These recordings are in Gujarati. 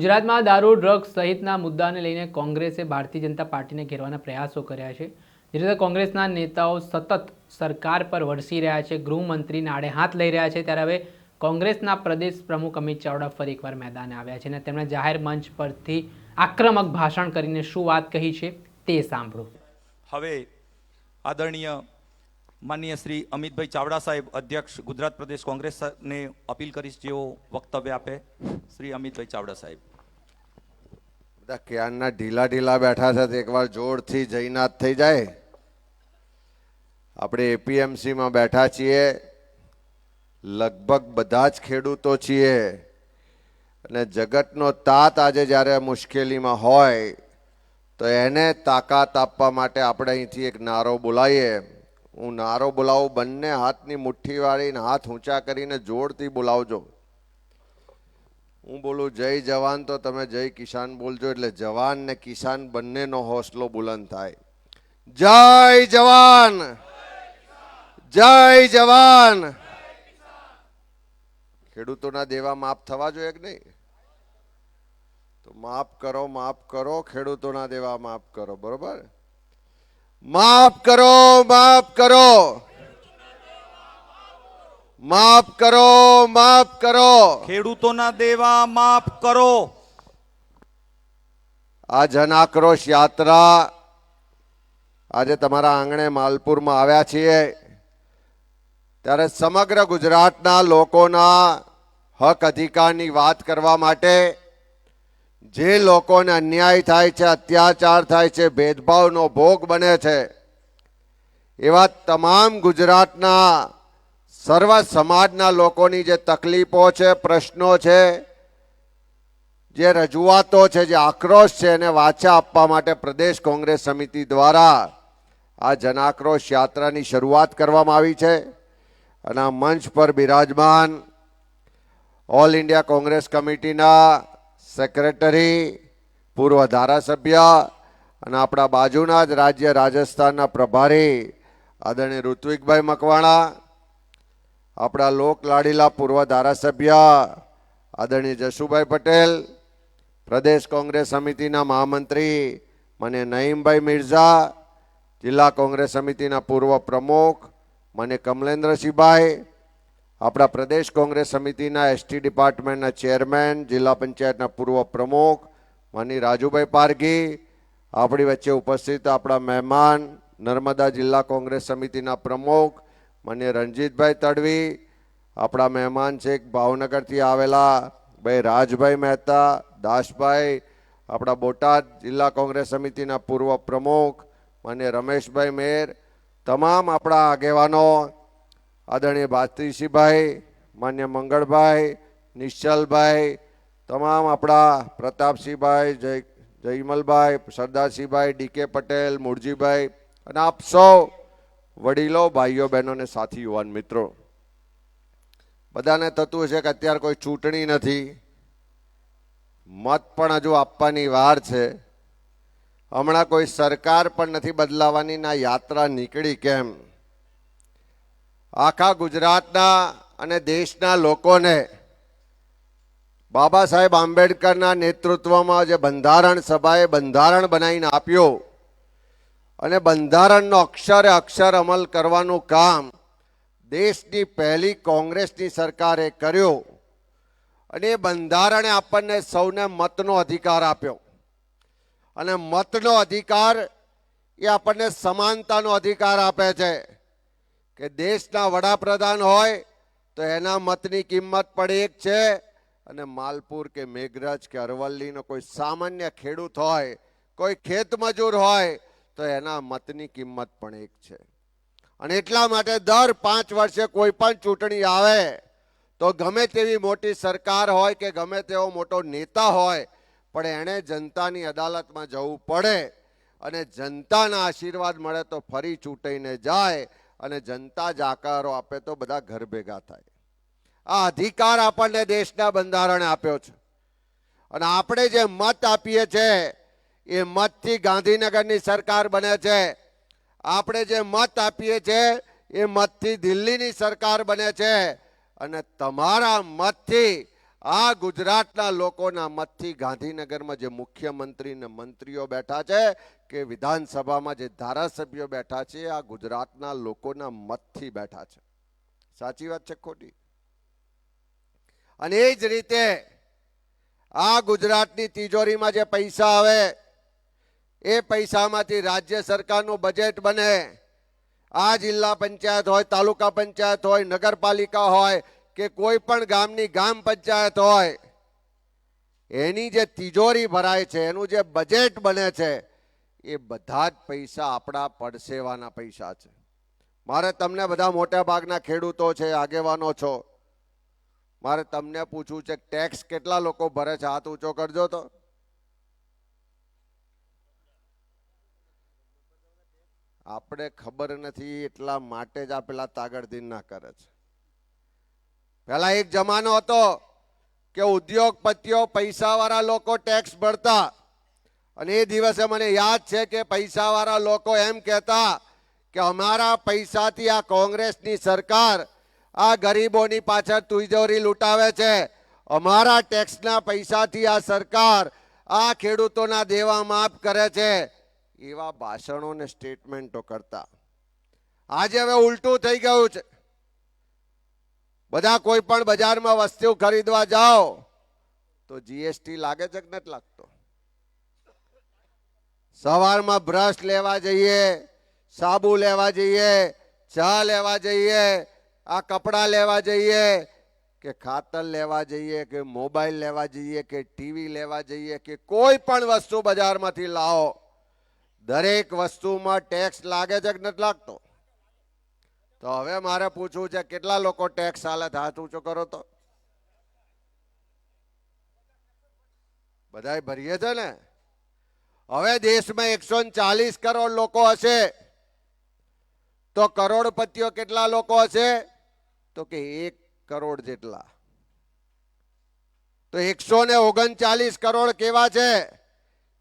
ગુજરાતમાં દારૂ, ડ્રગ્સ સહિતના મુદ્દાને લઈને કોંગ્રેસે ભારતીય જનતા પાર્ટીને ઘેરવાના પ્રયાસો કર્યા છે. જે રીતે કોંગ્રેસના નેતાઓ સતત સરકાર પર વરસી રહ્યા છે ગૃહમંત્રીને આડે હાથ લઈ રહ્યા છે, ત્યારે હવે કોંગ્રેસના પ્રદેશ પ્રમુખ અમિત ચાવડા ફરી એકવાર મેદાને આવ્યા છે અને તેમણે જાહેર મંચ પરથી આક્રમક ભાષણ કરીને શું વાત કહી છે તે સાંભળો. હવે આદરણીય માનનીય શ્રી અમિતભાઈ ચાવડા સાહેબ અધ્યક્ષ ગુજરાત પ્રદેશ કોંગ્રેસને અપીલ કરીશ, જેઓ વક્તવ્ય આપે. શ્રી અમિતભાઈ ચાવડા સાહેબ. બધા ક્યારના ઢીલા ઢીલા બેઠા છે એકવાર જોરથી જયનાથ થઈ જાય. આપણે એપીએમસીમાં બેઠા છીએ. લગભગ બધા જ ખેડૂતો છીએ. અને જગતનો તાત આજે જ્યારે મુશ્કેલીમાં હોય, તો એને તાકાત આપવા માટે આપણે અહીંથી એક નારો બોલાવીએ. હું નારો બોલાવું, બંને હાથની મુઠ્ઠી વાળીને હાથ ઊંચા કરીને જોરથી બોલાવજો. હું બોલું, જય જવાન તો તમે જય કિસાન બોલજો, એટલે જવાન ને કિસાન બંનેનો હોસલો બુલંદ થાય. જય જવાન! જય જવાન! ખેડૂતોના દેવા માફ થવા જોઈએ કે નહીં? તો માફ કરો માફ કરો, ખેડૂતોના દેવા માફ કરો, બરોબર? માફ કરો માફ કરો! માફ કરો માફ કરો. ખેડૂતોના દેવા માફ કરો. આ જન આક્રોશ યાત્રા આજે તમારા આંગણે માલપુરમાં આવ્યા છીએ. ત્યારે સમગ્ર ગુજરાતના લોકોના હક અધિકારની વાત કરવા માટે જે લોકોને અન્યાય થાય છે અત્યાચાર થાય છે ભેદભાવનો ભોગ બને છે એવા તમામ ગુજરાતના સર્વ સમાજના લોકોની જે તકલીફો છે, પ્રશ્નો છે, જે રજૂઆતો છે, જે આક્રોશ છે, એને વાચા આપવા માટે પ્રદેશ કોંગ્રેસ સમિતિ દ્વારા આ જનાક્રોશ યાત્રાની શરૂઆત કરવામાં આવી છે અને આ મંચ પર બિરાજમાન ઓલ ઇન્ડિયા કોંગ્રેસ કમિટીના સેક્રેટરી, પૂર્વ ધારાસભ્ય અને આપણા બાજુના જ રાજ્ય રાજસ્થાનના પ્રભારી આદરણીય ઋત્વિકભાઈ મકવાણા આપણા લોક લાડીલા પૂર્વ ધારાસભ્ય આદરણીય જશુભાઈ પટેલ, પ્રદેશ કોંગ્રેસ સમિતિના મહામંત્રી મને નઈમભાઈ મિર્ઝા, જિલ્લા કોંગ્રેસ સમિતિના પૂર્વ પ્રમુખ મને કમલેન્દ્રસિંહભાઈ, આપણા પ્રદેશ કોંગ્રેસ સમિતિના એસટી ડિપાર્ટમેન્ટના ચેરમેન, જિલ્લા પંચાયતના પૂર્વ પ્રમુખ માની રાજુભાઈ પારઘી, આપણી વચ્ચે ઉપસ્થિત આપણા મહેમાન નર્મદા જિલ્લા કોંગ્રેસ સમિતિના પ્રમુખ મને રણજીતભાઈ તડવી, આપણા મહેમાન છે ભાવનગરથી આવેલા, ભાઈ રાજભાઈ મહેતા, દાસભાઈ, આપણા બોટાદ જિલ્લા કોંગ્રેસ સમિતિના પૂર્વ પ્રમુખ મને રમેશભાઈ મેર, તમામ આપણા આગેવાનો, આદરણીય ભારતીસિંહભાઈ માન્ય મંગળભાઈ, નિશ્ચલભાઈ, તમામ આપણા પ્રતાપસિંહભાઈ, જય જયમલભાઈ, સરદારસિંહભાઈ ડીકે પટેલ, મૂળજીભાઈ અને આપ સૌ વડીલો, ભાઈઓ બહેનો અને સાથી, યુવાન મિત્રો, બધાને થતું હશે કે અત્યારે કોઈ ચૂંટણી નથી. મત પણ હજુ આપવાની વાર છે. હમણાં કોઈ સરકાર પણ નથી બદલાવાની, ના યાત્રા નીકળી કેમ? આખા ગુજરાતના અને દેશના લોકોને બાબા સાહેબ આંબેડકરના નેતૃત્વમાં જે બંધારણ સભાએ બંધારણ બનાવીને આપ્યું અને બંધારણનો અક્ષરે અક્ષર અમલ કરવાનું કામ દેશની પહેલી કોંગ્રેસની સરકારે કર્યું અને એ બંધારણે આપણને સૌને મતનો અધિકાર આપ્યો. અને મતનો અધિકાર એ આપણને સમાનતાનો અધિકાર આપે છે કે દેશના વડાપ્રધાન હોય તો એના મતની કિંમત પણ એક છે અને માલપુર કે મેઘરજ કે અરવલ્લીનો કોઈ સામાન્ય ખેડૂત હોય, કોઈ ખેતમજૂર હોય તો એના મતની કિંમત પણ એક છે. અને એટલા માટે દર પાંચ વર્ષે કોઈ પણ ચૂંટણી આવે, તો ગમે તેવી મોટી સરકાર હોય કે ગમે તેવો મોટો નેતા હોય, પણ એણે જનતાની અદાલતમાં જવું પડે અને જનતાના આશીર્વાદ મળે તો ફરી ચૂંટાઈને જાય અને જનતા જ આકારો આપે તો બધા ઘર ભેગા થાય. આ અધિકાર આપણને દેશના બંધારણે આપ્યો છે. અને આપણે જે મત આપીએ છીએ એ મતથી ગાંધીનગરની સરકાર બને છે. આપણે જે મત આપીએ છીએ, એ મતથી દિલ્હીની સરકાર બને છે. અને તમારા મતથી આ ગુજરાતના લોકોના મતથી ગાંધીનગરમાં જે મુખ્યમંત્રી ને મંત્રીઓ બેઠા છે, કે વિધાનસભામાં જે ધારાસભ્યો બેઠા છે, આ ગુજરાતના લોકોના મતથી બેઠા છે. સાચી વાત છે ખોટી? અને એ જ રીતે આ ગુજરાતની તિજોરીમાં જે પૈસા આવે એ પૈસામાંથી રાજ્ય સરકારનું બજેટ બને. આ જિલ્લા પંચાયત હોય, તાલુકા પંચાયત હોય, નગરપાલિકા હોય કે કોઈ પણ ગામની ગામ પંચાયત હોય, એની જે તિજોરી ભરાય છે, એનું જે બજેટ બને છે, એ બધા જ પૈસા આપણા પડસેવાના પૈસા છે. મારે તમને બધા મોટા ભાગના ખેડૂતો છે, આગેવાનો છો. મારે તમને પૂછવું છે ટેક્સ કેટલા લોકો ભરે છે? હાથ ઊંચો કરજો તો. આપણે ખબર નથી એટલા માટે જ આ પેલા ના કરે છે. પેલા એક જમાનો હતો કે ઉદ્યોગપતિઓ પૈસાવાળા લોકો ટેક્સ ભરતા. અને એ દિવસે મને યાદ છે કે પૈસાવાળા લોકો એમ કહેતા કે અમારા પૈસાથી આ કોંગ્રેસની સરકાર આ ગરીબોની પાછળ તુજોરી લૂંટાવે છે. અમારા ટેક્સના પૈસાથી આ સરકાર આ ખેડૂતોના દેવા માફ કરે છે. એવા ભાષણો ને સ્ટેટમેન્ટો કરતા. આજે હવે ઉલટું થઈ ગયું છે. બધા કોઈ પણ બજારમાં વસ્તુ ખરીદવા જાઓ, તો જીએસટી લાગે છે કે નથી લાગતો? સવારમાં બ્રશ લેવા જઈએ, સાબુ લેવા જઈએ, ચા લેવા જઈએ, આ કપડાં લેવા જઈએ, કે ખાતર લેવા જઈએ, કે મોબાઈલ લેવા જઈએ, કે ટીવી લેવા જઈએ, કે કોઈ પણ વસ્તુ બજારમાંથી લાવો દરેક વસ્તુમાં ટેક્સ લાગે છે કે નથી લાગતો? તો હવે મારે પૂછવું છે, કેટલા લોકો ટેક્સ હાલે? હાથ ઊંચો કરો તો. બધાય ભરીએ છે ને? હવે દેશમાં એકસો ચાલીસ કરોડ લોકો હશે. તો કરોડપતિઓ કેટલા લોકો હશે? તો કે એક કરોડ જેટલા. તો એકસો ને ઓગણચાલીસ કરોડ કેવા છે?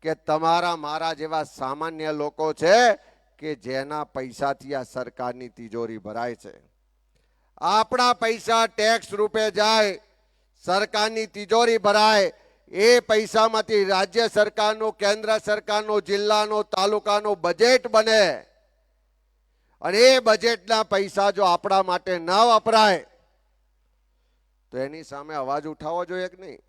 કે તમારા મારા જેવા સામાન્ય લોકો છે કે જેના પૈસાથી આ સરકારની તિજોરી ભરાય છે. આપણા પૈસા ટેક્સ રૂપે જાય, સરકારની તિજોરી ભરાય, એ પૈસામાંથી રાજ્ય સરકારનું, કેન્દ્ર સરકારનું, જિલ્લાનું, તાલુકાનું બજેટ બને. અને એ બજેટના પૈસા જો આપણા માટે ન વપરાય, તો એની સામે અવાજ ઉઠાવવો જોઈએ કે નહીં?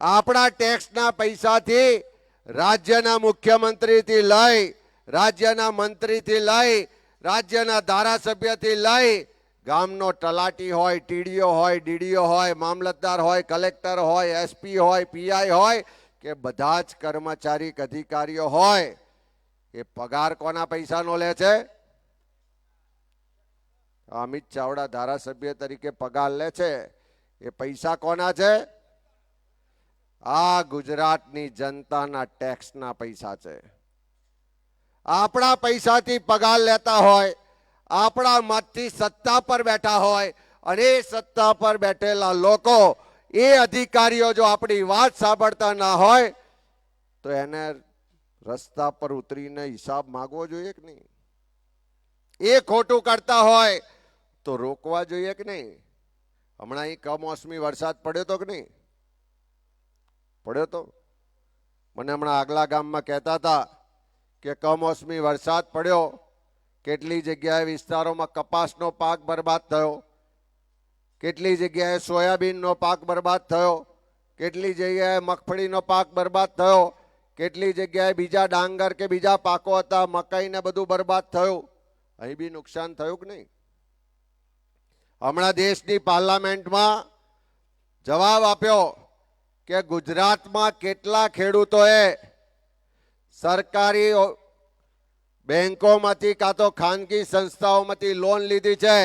આપણા ટેક્સના પૈસાથી રાજ્યના મુખ્યમંત્રીથી લઈ, રાજ્યના મંત્રીથી લઈ, રાજ્યના ધારાસભ્યથી લઈ, ગામનો તલાટી હોય, ટીડીઓ હોય, ડીડીઓ હોય, મામલતદાર હોય, કલેક્ટર હોય એસપી હોય પીઆઈ હોય, કે બધા જ કર્મચારી અધિકારીઓ હોય, એ પગાર કોના પૈસાનો લે છે? અમિત ચાવડા ધારાસભ્ય તરીકે પગાર લે છે. એ પૈસા કોના છે? આ ગુજરાતની જનતાના ટેક્સના પૈસા છે. આપણા પૈસાથી પગાર લેતા હોય, આપણા મતથી સત્તા પર બેઠા હોય અને સત્તા પર બેઠેલા લોકો, એ અધિકારીઓ જો આપણી વાત સાંભળતા ના હોય, તો એને રસ્તા પર ઉતરીને હિસાબ માગવો જોઈએ કે નહીં? એ ખોટું કરતા હોય તો રોકવા જોઈએ કે નહીં? હમણાં અહીં કમોસમી વરસાદ પડ્યો તો કે નહીં? પડ્યો તો? મને હમણાં આગલા ગામમાં કહેતા હતા કે કમોસમી વરસાદ પડ્યો, કેટલી જગ્યાએ વિસ્તારોમાં કપાસનો પાક બરબાદ થયો, કેટલી જગ્યાએ સોયાબીનનો પાક બરબાદ થયો, કેટલી જગ્યાએ મગફળીનો પાક બરબાદ થયો, કેટલી જગ્યાએ બીજા ડાંગર કે બીજા પાકો હતા મકાઈને બધું બરબાદ થયું. અહીં બી નુકસાન થયું કે નહીં? હમણાં દેશની પાર્લામેન્ટમાં જવાબ આપ્યો કે ગુજરાતમાં કેટલા ખેડૂતોએ સરકારી બેંકોમાંથી કાં તો ખાનગી સંસ્થાઓમાંથી લોન લીધી છે?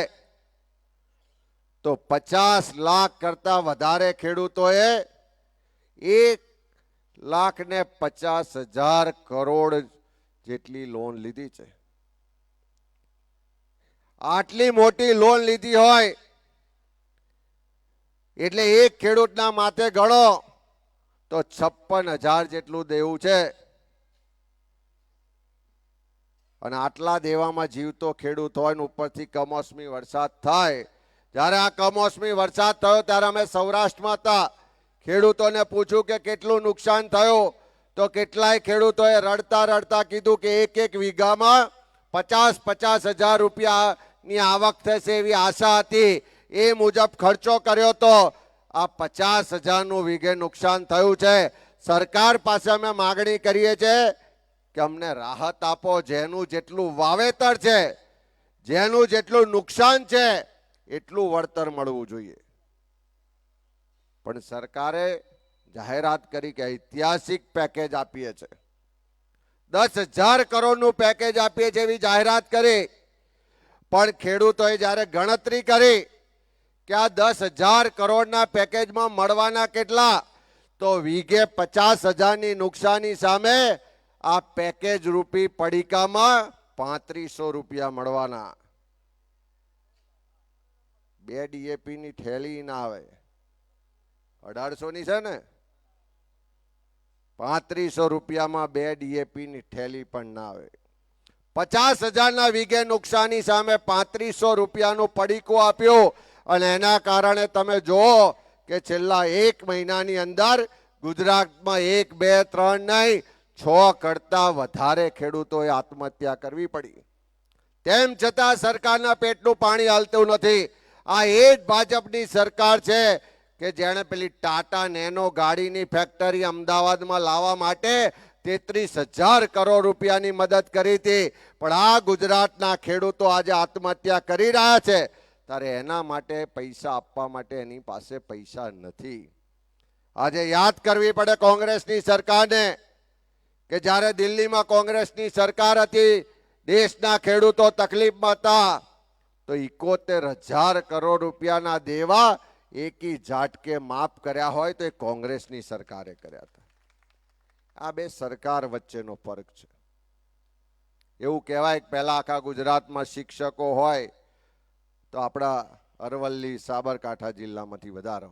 તો પચાસ લાખ કરતા વધારે ખેડૂતોએ એક લાખ ને પચાસ હજાર કરોડ જેટલી લોન લીધી છે. આટલી મોટી લોન લીધી હોય એટલે એક ખેડૂતના માથે ગણો તો છપ્પન હજાર જેટલું દેવું છે. અને આટલા દેવામાં જીવતો ખેડૂત હોય ઉપરથી કમોસમી વરસાદ થાય. જ્યારે આ કમોસમી વરસાદ થયો ત્યારે અમે સૌરાષ્ટ્રમાં હતા. ખેડૂતોને પૂછ્યું કે કેટલું નુકસાન થયું? તો કેટલાય ખેડૂતોએ રડતા રડતા કીધું કે એક એક વીઘામાં પચાસ પચાસ હજાર રૂપિયાની આવક થશે એવી આશા હતી. એ મુજબ ખર્ચો કર્યો તો આ પચાસ હજારનું વીઘે નુકસાન થયું છે. સરકાર પાસે અમે માગણી કરીએ છીએ કે અમને રાહત આપો, જેનું જેટલું વાવેતર છે, જેનું જેટલું નુકસાન છે, એટલું વળતર મળવું જોઈએ. પણ સરકારે જાહેરાત કરી કે ઐતિહાસિક પેકેજ આપીએ છે. દસ હજાર કરોડનું પેકેજ આપીએ છીએ એવી જાહેરાત કરી. પણ ખેડૂતોએ જ્યારે ગણતરી કરી કે આ દસ હજાર કરોડના પેકેજમાં મળવાના કેટલા? તો વીઘે પચાસ હજારની નુકસાની સામે આ પેકેજ રૂપી પડીકામાં પાંત્રીસો રૂપિયા મળવાના. બે ડીએપી ની થેલી ના આવે. અઢારસો ની છે ને? પાંત્રીસો રૂપિયામાં બે ડીએપી ની થેલી પણ ના આવે. પચાસ હજારના વીઘે નુકસાની સામે પાંત્રીસો રૂપિયાનું પડીકું આપ્યું. અને એના કારણે તમે જુઓ કે છેલ્લા એક મહિનાની અંદર ગુજરાતમાં એક, બે, ત્રણ નહીં, છ કરતા વધારે ખેડૂતોએ આત્મહત્યા કરવી પડી. તેમ છતાં સરકારના પેટનું પાણી હાલતું નથી. આ એ જ ભાજપની સરકાર છે કે જેણે પેલી ટાટા નેનો ગાડીની ફેક્ટરી અમદાવાદમાં લાવવા માટે તેત્રીસ હજાર કરોડ રૂપિયાની મદદ કરી હતી. પણ આ ગુજરાતના ખેડૂતો આજે આત્મહત્યા કરી રહ્યા છે. ત્યારે એના માટે પૈસા આપવા માટે એની પાસે પૈસા નથી. આજે યાદ કરવી પડે કોંગ્રેસની સરકારને કે જ્યારે દિલ્હીમાં કોંગ્રેસની સરકાર હતી, દેશના ખેડૂતો તકલીફમાં હતા, તો ઇકોતેર હજાર કરોડ રૂપિયાના દેવા એકી ઝાટકે માફ કર્યા હોય તો એ કોંગ્રેસની સરકારે કર્યા હતા. આ બે સરકાર વચ્ચેનો ફરક છે. એવું કહેવાય પહેલા આખા ગુજરાતમાં શિક્ષકો હોય તો આપણા અરવલ્લી સાબરકાંઠા જિલ્લામાંથી વધારે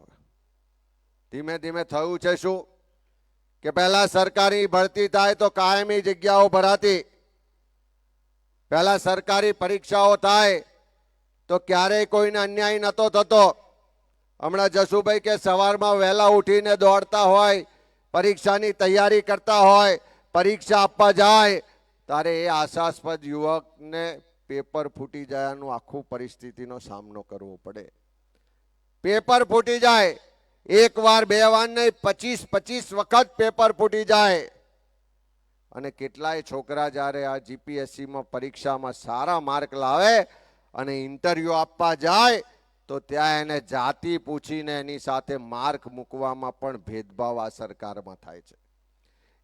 ધીમે ધીમે થયું છે શું? કે પહેલા સરકારી ભરતી થાય તો કાયમી જગ્યાઓ ભરાતી. પહેલા સરકારી પરીક્ષાઓ થાય તો ક્યારેય કોઈને અન્યાય નહોતો થતો. હમણાં જસુભાઈ કે સવારમાં વહેલા ઉઠીને દોડતા હોય, પરીક્ષાની તૈયારી કરતા હોય, પરીક્ષા આપવા જાય ત્યારે એ આશાસ્પદ યુવકને પેપર ફૂટી જયાનું આખું પરિસ્થિતિનો સામનો કરવો પડે. પેપર ફૂટી જાય, એક વાર બે વાર નહીં, પચીસ પચીસ વખત પેપર ફૂટી જાય. અને કેટલાય છોકરા જ્યારે આ જીપીએસસીમાં પરીક્ષામાં સારા માર્ક લાવે અને ઇન્ટરવ્યૂ આપવા જાય, તો ત્યાં એને જાતિ પૂછીને એની સાથે માર્ક મૂકવામાં પણ ભેદભાવ આ સરકારમાં થાય છે.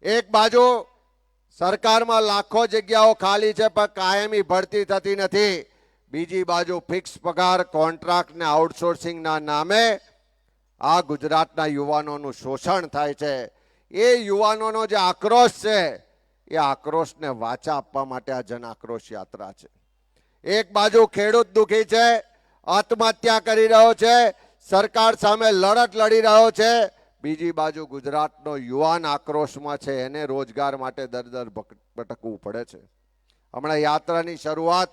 એક બાજુ સરકારમાં લાખો જગ્યાઓ ખાલી છે, પણ કાયમી ભરતી થતી નથી. બીજી બાજુ ફિક્સ પગાર કોન્ટ્રાક્ટ ને આઉટસોર્સિંગના નામે આ ગુજરાતના યુવાનોનું શોષણ થાય છે. એ યુવાનોનો જે આક્રોશ છે, એ આક્રોશને વાચા આપવા માટે આ જન આક્રોશ યાત્રા છે. એક બાજુ ખેડૂત દુખી છે, આત્મહત્યા કરી રહ્યો છે, સરકાર સામે લડત લડી રહ્યો છે બીજી બાજુ ગુજરાતનો યુવાન આક્રોશમાં છે, એને રોજગાર માટે દર દર ભટકવું પડે છે. હમણાં યાત્રાની શરૂઆત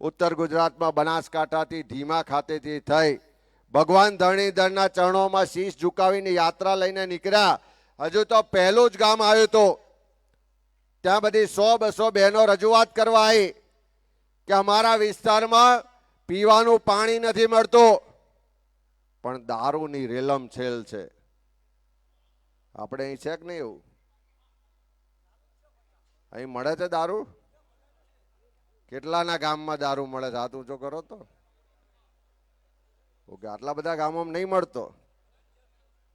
ઉત્તર ગુજરાતમાં બનાસકાંઠાથી ધીમા ખાતેથી થઈ. ભગવાન ધરણીધરના ચરણોમાં શીશ ઝુકાવીને યાત્રા લઈને નીકળ્યા. હજુ તો પહેલું જ ગામ આવ્યું હતું. ત્યાં બધી સો બસો બહેનો રજૂઆત કરવા આવી કે અમારા વિસ્તારમાં પીવાનું પાણી નથી મળતું. પણ દારૂની રેલમ છેલ છે. આપણે અહીં છે કે નહીં એવું? અહીં મળે છે દારૂ? કેટલાના ગામમાં દારૂ મળે છે? હાથ ઊંચો કરો તો. ઓકે, આટલા બધા ગામોમાં નહીં મળતો.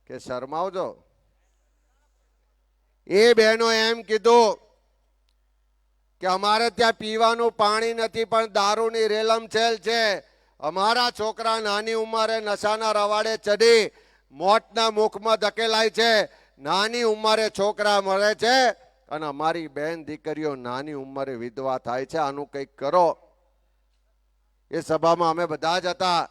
કે શરમાવજો. એ બહેનો એમ કીધું કે અમારે ત્યાં પીવાનું પાણી નથી, પણ દારૂની રેલમછેલ છે. અમારા છોકરા નાની ઉંમરે નશાના રવાડે ચડી મોતના મુખમાં ધકેલાય છે. નાની ઉંમરે છોકરા મળે છે અને અમારી બેન દીકરીઓ નાની ઉંમરે વિધવા થાય છે. આનું કંઈક કરો. એ સભામાં અમે બધા જ હતા.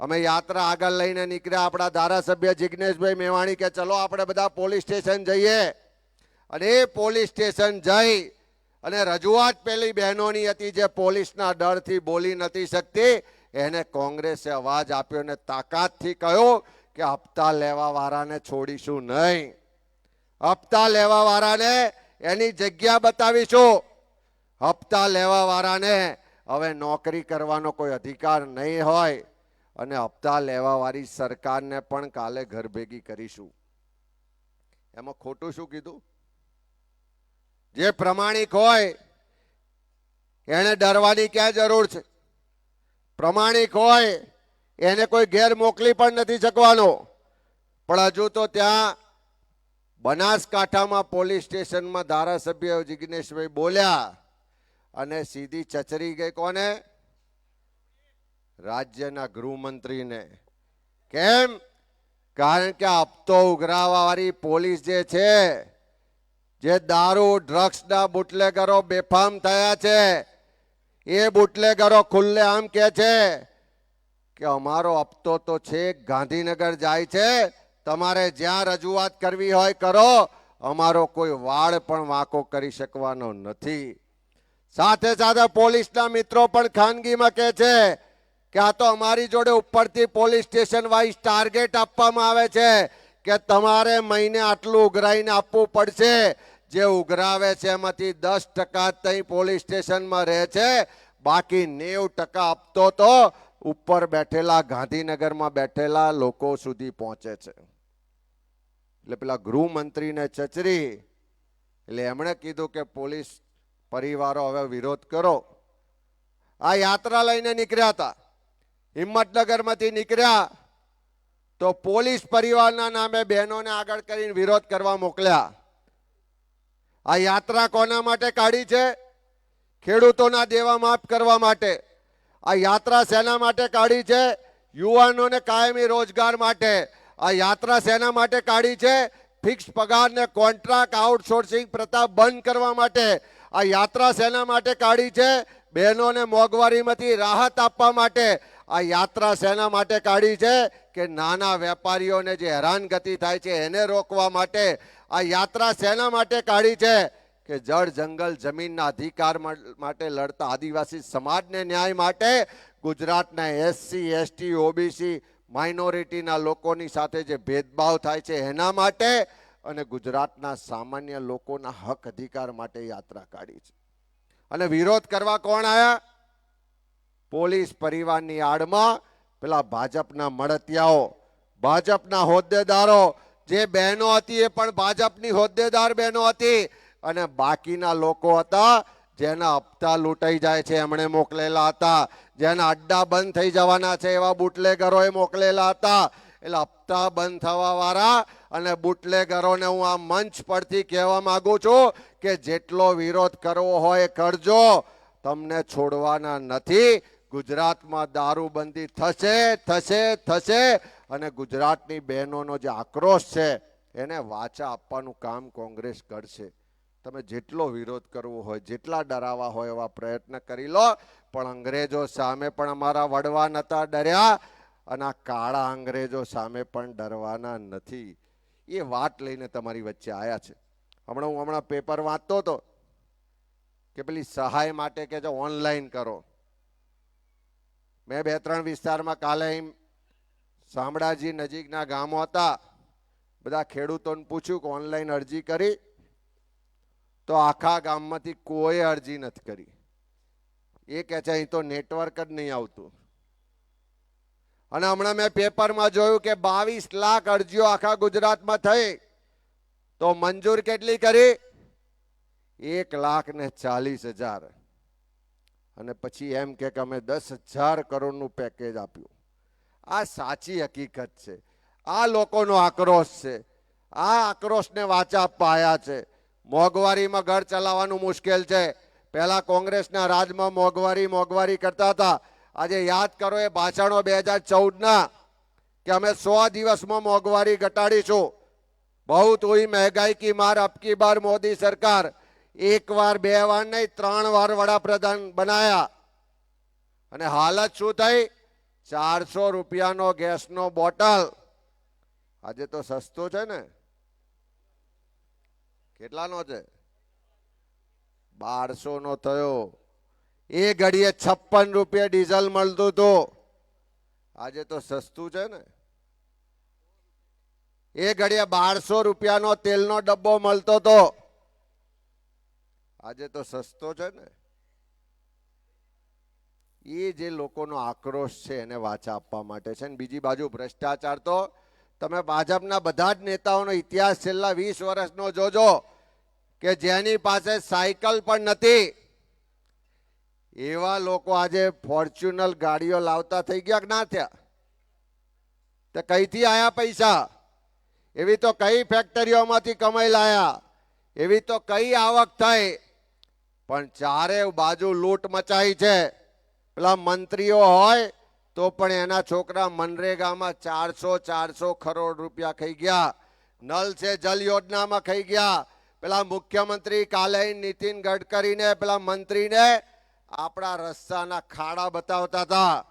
અમે યાત્રા આગળ લઈને નીકળ્યા આપણા ધારાસભ્ય જિજ્ઞેશભાઈ મેવાણી કે ચલો આપણે બધા પોલીસ સ્ટેશન જઈએ. અને એ પોલીસ સ્ટેશન જઈ અને રજૂઆત પેલી બહેનોની હતી જે પોલીસના ડરથી બોલી નથી શકતી. એને કોંગ્રેસે અવાજ આપ્યો ને તાકાતથી કહ્યું કે હપ્તા લેવા વાળાને છોડીશું નહીં. હપ્તા લેવા વાળાને એની જગ્યા બતાવીશું. હપ્તા લેવા વાળાને હવે નોકરી કરવાનો કોઈ અધિકાર નહીં હોય અને હપ્તા લેવા વાળી સરકારને પણ કાલે ઘર ભેગી કરીશું. એમાં ખોટું શું કીધું? જે પ્રમાણિક હોય એને ડરવાની ક્યાં જરૂર છે? પ્રમાણિક હોય એને કોઈ ઘેર મોકલી પણ નથી શકવાનો. પણ હજુ તો ત્યાં બનાસકાંઠામાં પોલીસ સ્ટેશનમાં ધારાસભ્ય જિજ્ઞેશભાઈ બોલ્યા અને સીધી ચચરી ગઈ કોને? રાજ્યના ગૃહમંત્રીને. કેમ? કારણ કે હપ્તો ઉઘરાવા વાળી પોલીસ જે છે, જે દારૂ, ડ્રગ્સના બુટલેગરો બેફામ થયા છે, એ બુટલેગરો ખુલ્લે આમ કે છે કે અમારો હપ્તો તો છે, ગાંધીનગર જાય છે, તમારે જ્યાં રજૂઆત કરવી હોય કરો, અમારો કોઈ વાળ પણ વાંકો કરી શકવાનો નથી. સાથે સાથે પોલીસના મિત્રો પણ ખાનગીમાં કહે છે કે આ તો અમારી જોડે ઉપરથી પોલીસ સ્ટેશન વાઇઝ ટાર્ગેટ આપવામાં આવે છે કે તમારે મહિને આટલું ઉઘરાઈને આપવું પડશે. જે ઉઘરાવે છે એમાંથી દસ ટકા ત્યાં પોલીસ સ્ટેશનમાં રહે છે, બાકી નેવ ટકા આપતો તો ઉપર બેઠેલા ગાંધીનગરમાં બેઠેલા લોકો સુધી પહોંચે છે. એટલે પેલા ગૃહમંત્રીને ચચરી, એટલે એમણે કીધું કે પોલીસ પરિવારો હવે વિરોધ કરો. આ યાત્રા લઈને નીકળ્યા હતા. હિંમતનગરમાંથી નીકળ્યા તો પોલીસ પરિવારના નામે બહેનોને આગળ કરીને વિરોધ કરવા મોકલ્યા. આ યાત્રા કોના માટે કાઢી છે? ખેડૂતોના દેવા માફ કરવા માટે. આ યાત્રા શેના માટે કાઢી છે, યુવાનોને કાયમી રોજગાર માટે. આ યાત્રા શેના માટે કાઢી છે, ફિક્સ પગાર ને કોન્ટ્રાક્ટ આઉટસોર્સિંગ પ્રથા બંધ કરવા માટે. આ યાત્રા શેના માટે કાઢી છે, બહેનોને મોંઘવારીમાંથી રાહત આપવા માટે. આ યાત્રા શેના માટે કાઢી છે કે નાના વેપારીઓને જે હેરાનગતિ થાય છે એને રોકવા માટે. આ યાત્રા શેના માટે કાઢી છે. કે જળ, જંગલ, જમીનના અધિકાર માટે લડતા આદિવાસી સમાજને ન્યાય માટે ગુજરાતના એસસી, એસટી, ઓબીસી માઇનોરિટીના લોકોની સાથે જે ભેદભાવ થાય છે એના માટે અને ગુજરાતના સામાન્ય લોકોના હક અધિકાર માટે યાત્રા કાઢી છે. અને વિરોધ કરવા કોણ આવ્યા પોલીસ પરિવારની આડમાં પેલા ભાજપના મળતિયાઓ, ભાજપના હોદ્દેદારો. જે બહેનો હતી એ પણ ભાજપની હોદ્દેદાર બહેનો હતી. અને બાકીના લોકો હતા જેના હપ્તા લૂંટાઈ જાય છે, એમણે મોકલેલા હતા. જેના અડ્ડા બંધ થઈ જવાના છે, એવા બુટલેગરોએ મોકલેલા હતા. એટલે હપ્તા બંધ થવા વાળા અને બુટલેગરોને હું આ મંચ પરથી કહેવા માગું છું કે જેટલો વિરોધ કરવો હોય કરજો. તમને છોડવાના નથી. ગુજરાતમાં દારૂબંધી થશે થશે થશે અને ગુજરાતની બહેનોનો જે આક્રોશ છે, એને વાચા આપવાનું કામ કોંગ્રેસ કરશે. તમે જેટલો વિરોધ કરવો હોય, જેટલા ડરાવા હોય એવા પ્રયત્ન કરી લો. પણ અંગ્રેજો સામે પણ અમારા વડવા નતા ડર્યા અને કાળા અંગ્રેજો સામે પણ ડરવાના નથી. એ વાત લઈને તમારી વચ્ચે આવ્યા છે. હમણાં હું હમણાં પેપર વાંચતો હતો કે પેલી સહાય માટે કે જો ઓનલાઈન કરો. મેં બે ત્રણ વિસ્તારમાં કાલે એમ શામળાજી નજીકના ગામો હતા. બધા ખેડૂતોને પૂછ્યું કે ઓનલાઈન અરજી કરી? તો આખા ગામમાંથી કોઈ અરજી નથી કરી. એ કહે છે, અહીં તો નેટવર્ક જ નહીં આવતું. અને હમણાં મેં પેપરમાં જોયું કે બાવીસ લાખ અરજીઓ આખા ગુજરાતમાં થઈ. તો મંજૂર કેટલી કરી? એક લાખ ને ચાલીસ હજાર. અને પછી એમ કે કે અમે દસ હજાર કરોડનું પેકેજ આપ્યું. આ સાચી હકીકત છે. આ લોકોનો આક્રોશ છે. આ આક્રોશને વાચા પાયા છે. મોંઘવારીમાં ઘર ચલાવવાનું મુશ્કેલ છે. પહેલા કોંગ્રેસના રાજમાં મોંઘવારી મોંઘવારી કરતા હતા. આજે યાદ કરો એ ભાષણો બે હજાર ચૌદના કે અમે સો દિવસમાં મોંઘવારી ઘટાડીશું. બહુત હુઈ મહેંગાઈ કી માર અબકી બાર મોદી સરકાર. એક વાર, બે વાર નહીં, ત્રણ વાર વડાપ્રધાન બનાયા. અને હાલત શું થઈ? ચારસો રૂપિયાનો ગેસનો બોટલ. આજે તો સસ્તો છે ને? કેટલાનો છે? બારસો નો થયો. એ ઘડીએ છપ્પન રૂપિયા ડીઝલ મળતું હતું આજે તો સસ્તું છે ને. એ ઘડીએ બારસો રૂપિયાનો તેલનો ડબ્બો મળતો તો આજે તો સસ્તો છે ને. એ જે લોકોનો આક્રોશ છે એને વાચા આપવા માટે છે ને. બીજી બાજુ ભ્રષ્ટાચાર તો તમે ભાજપના બધા જ નેતાઓનો ઇતિહાસ છેલ્લા વીસ વર્ષનો જોજો. કે જેની પાસે સાયકલ પણ નથી. એવા લોકો આજે ફોર્ચ્યુનર ગાડીઓ લાવતા થઈ ગયા કે ના થયા? તો કઈથી આયા પૈસા? એવી તો કઈ ફેક્ટરીઓમાંથી કમાઈ લાયા? એવી તો કઈ આવક થઈ? પણ ચારે બાજુ લૂંટ મચાઈ છે. પેલા મંત્રીઓ હોય તો પણ એના છોકરા મનરેગામાં ચારસો ચારસો કરોડ રૂપિયા ખાઈ ગયા. નલ છે જલ યોજનામાં ખાઈ ગયા. પેલા મુખ્યમંત્રી કાલે નીતિન ગડકરીને, પેલા મંત્રીને આપણા રસ્તાના ખાડા બતાવતા હતા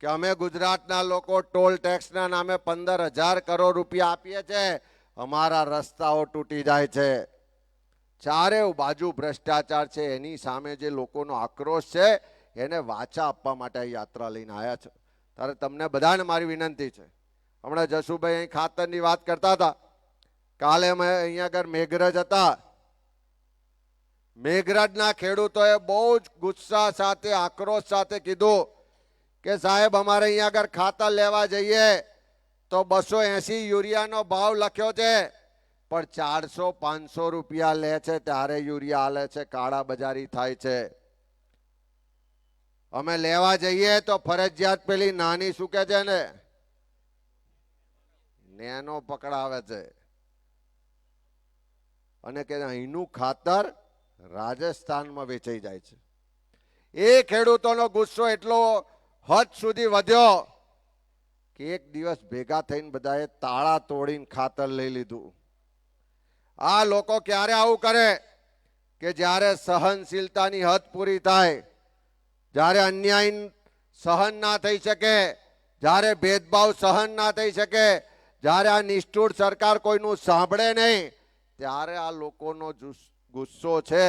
કે અમે ગુજરાતના લોકો ટોલ ટેક્સના નામે પંદર હજાર કરોડ રૂપિયા આપીએ છીએ અમારા રસ્તાઓ તૂટી જાય છે. ચારે બાજુ ભ્રષ્ટાચાર છે, એની સામે જે લોકોનો આક્રોશ છે, એને વાચા આપવા માટે યાત્રા લઈને આવ્યા છે. ત્યારે તમને બધાને મારી વિનંતી છે. હમણાં જસુભાઈ અહીં ખાતરની વાત કરતા હતા. કાલે અહીંયા આગળ મેઘરજ હતા. મેઘરજના ખેડૂતોએ બહુ જ ગુસ્સા સાથે, આક્રોશ સાથે કીધું કે સાહેબ, અમારે અહીંયા આગળ ખાતર લેવા જઈએ તો બસો એસી યુરિયાનો ભાવ લખ્યો છે, પણ ચારસો પાંચસો રૂપિયા લે છે, ત્યારે યુરિયા હાલે છે, કાળા બજારી થાય છે. અમે લેવા જઈએ તો ફરજિયાત પેલી નાની શું કે છે ને, નેનો પકડાવે છે. અને કે અહીંનું ખાતર રાજસ્થાનમાં વેચાઈ જાય છે. એ ખેડૂતોનો ગુસ્સો એટલો હદ સુધી વધ્યો કે એક દિવસ ભેગા થઈને બધાએ તાળા તોડીને ખાતર લઈ લીધું. આ લોકો ક્યારે આવું કરે? કે જ્યારે સહનશીલતાની હદ પૂરી થાય, જ્યારે અન્યાય સહન ના થઈ શકે, જ્યારે ભેદભાવ સહન ના થઈ શકે, જ્યારે આ નિષ્ઠુર સરકાર કોઈનું સાંભળે નહીં ત્યારે આ લોકોનો ગુસ્સો છે,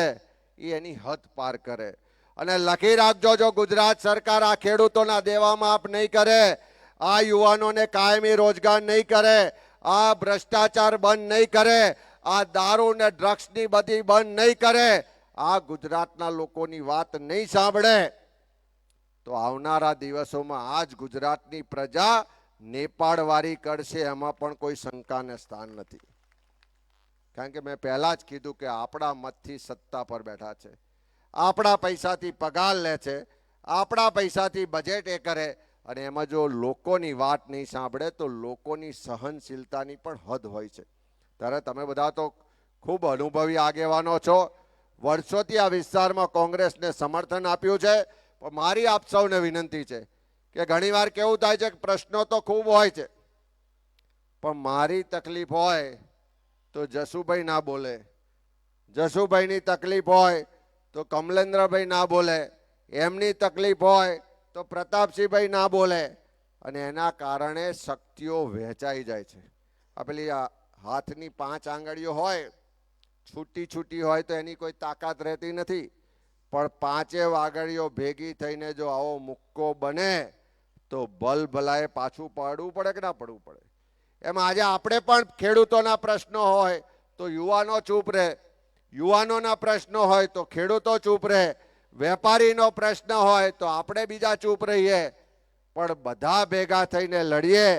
એ એની હદ પાર કરે. અને લખી રાખજો, જો ગુજરાત સરકાર આ ખેડૂતોના દેવા માફ નહીં કરે, આ યુવાનોને કાયમી રોજગાર નહીં કરે, આ ભ્રષ્ટાચાર બંધ નહીં કરે, આ દારૂ ને ડ્રગ્સની બધી બંધ નહીં કરે, આ ગુજરાતના લોકોની વાત નહીં સાંભળે, તો આવનારા દિવસોમાં આ જ ગુજરાતની પ્રજા નેપાળવારી કરશે, એમાં પણ કોઈ શંકાને સ્થાન નથી. કારણ કે મેં પહેલાં જ કીધું કે આપણા મતથી સત્તા પર બેઠા છે. આપણા પૈસાથી પગાર લે છે. આપણા પૈસાથી બજેટ એ કરે. અને એમાં જો લોકોની વાત નહીં સાંભળે તો લોકોની સહનશીલતાની પણ હદ હોય છે. ત્યારે તમે બધા તો ખૂબ અનુભવી આગેવાનો છો. વર્ષોથી આ વિસ્તારમાં કોંગ્રેસને સમર્થન આપ્યું છે. પણ મારી આપ સૌને વિનંતી છે કે ઘણીવાર કેવું થાય છે કે પ્રશ્નો તો ખૂબ હોય છે. પણ મારી તકલીફ હોય તો જસુભાઈ ના બોલે. જસુભાઈની તકલીફ હોય તો કમલેન્દ્રભાઈ ના બોલે. એમની તકલીફ હોય તો પ્રતાપસિંહભાઈ ના બોલે. અને એના કારણે શક્તિઓ વહેંચાઈ જાય છે. આ પેલી હાથની પાંચ આંગળીઓ હોય, છૂટી છૂટી હોય તો એની કોઈ તાકાત રહેતી નથી. પણ પાંચે આંગળીઓ ભેગી થઈને જો આવો મુક્કો બને, તો બલ ભલાએ પાછું પડવું પડે કે ના પડવું પડે? એમ આજે આપણે પણ ખેડૂતોના પ્રશ્નો હોય તો યુવાનો ચૂપ રહે. યુવાનોના પ્રશ્નો હોય તો ખેડૂતો ચૂપ રહે. વેપારીનો પ્રશ્ન હોય તો આપણે બીજા ચૂપ રહીએ. પણ બધા ભેગા થઈને લડીએ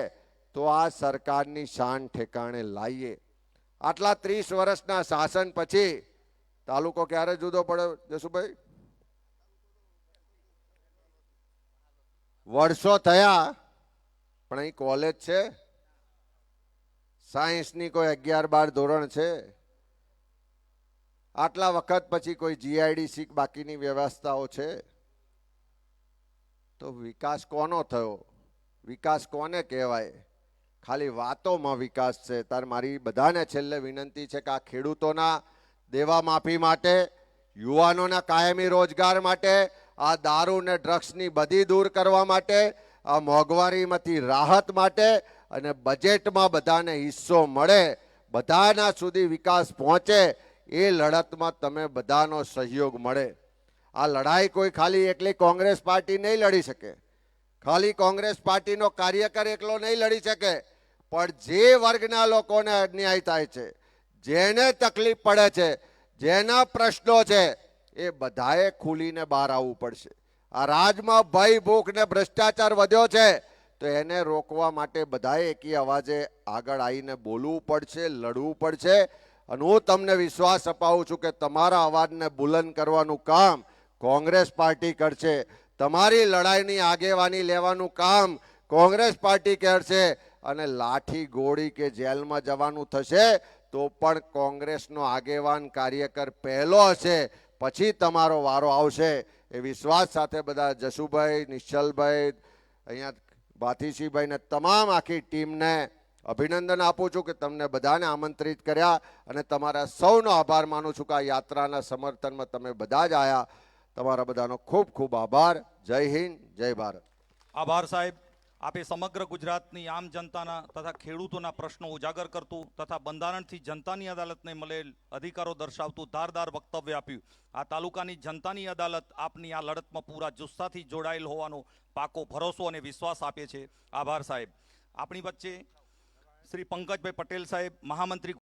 તો આ સરકારની શાન ઠેકાણે લાવીએ આટલા ત્રીસ વર્ષના શાસન પછી તાલુકો ક્યારે જુદો પડ્યો જસુભાઈ? વર્ષો થયા, પણ અહીં કોલેજ છે. સાયન્સની કોઈ અગિયાર બાર ધોરણ છે? આટલા વખત પછી કોઈ જીઆઈડીસી બાકીની વ્યવસ્થાઓ છે? તો વિકાસ કોનો થયો? વિકાસ કોને કહેવાય? ખાલી વાતોમાં વિકાસ છે. તાર મારી બધાને છેલ્લે વિનંતી છે કે આ ખેડૂતોના દેવા માફી માટે, યુવાનોના કાયમી રોજગાર માટે, આ દારૂ ને ડ્રગ્સની બધી દૂર કરવા માટે, આ મોંઘવારીમાંથી રાહત માટે અને બજેટમાં બધાને હિસ્સો મળે, બધાના સુધી વિકાસ પહોંચે, એ લડતમાં તમે બધાનો સહયોગ મળે. આ લડાઈ કોઈ ખાલી એકલી કોંગ્રેસ પાર્ટી નહીં લડી શકે. ખાલી કોંગ્રેસ પાર્ટીનો કાર્યકર એકલો નહીં લડી શકે. પણ જે વર્ગના લોકોને અન્યાય થાય છે, જેને તકલીફ પડે છે, જેના પ્રશ્નો છે, એ બધાએ ખુલીને બહાર આવવું પડશે. આ રાજમાં ભય, ભૂખ ને ભ્રષ્ટાચાર વધ્યો છે. તો એને રોકવા માટે બધાએ એકી અવાજે આગળ આવીને બોલવું પડશે, લડવું પડશે. અને હું તમને વિશ્વાસ અપાવું છું કે તમારા અવાજને બુલંદ કરવાનું કામ કોંગ્રેસ પાર્ટી કરશે. તમારી લડાઈની આગેવાની લેવાનું કામ કોંગ્રેસ પાર્ટી કરશે. અને લાઠી ગોળી કે જેલમાં જવાનું થશે તો પણ કોંગ્રેસનો આગેવાન કાર્યકર પહેલો હશે, પછી તમારો વારો આવશે. એ વિશ્વાસ સાથે બધા જશુભાઈ નિશ્ચલભાઈ, અહીંયા ભાતીસિંહભાઈ તમામ આખી ટીમને અભિનંદન આપું છું કે તમને બધાને આમંત્રિત કર્યા અને તમારા સૌનો આભાર માનું છું કે આ યાત્રાના સમર્થનમાં તમે બધા જ આવ્યા તમારા બધાનો ખૂબ ખૂબ આભાર. જય હિન્દ, જય ભારત. આભાર સાહેબ. આપે સમગ્ર ગુજરાતની આમ જનતાના તથા ખેડૂતોના પ્રશ્નો ઉજાગર કરતું તથા બંધારણથી જનતાની અદાલતને મળેલ અધિકારો દર્શાવતું ધારદાર વક્તવ્ય આપ્યું. આ તાલુકાની જનતાની અદાલત આપની આ લડતમાં પૂરા જુસ્સાથી જોડાયેલ હોવાનો પાકો ભરોસો અને વિશ્વાસ આપે છે. આભાર સાહેબ. આપણી વચ્ચે શ્રી પંકજભાઈ પટેલ સાહેબ, મહામંત્રી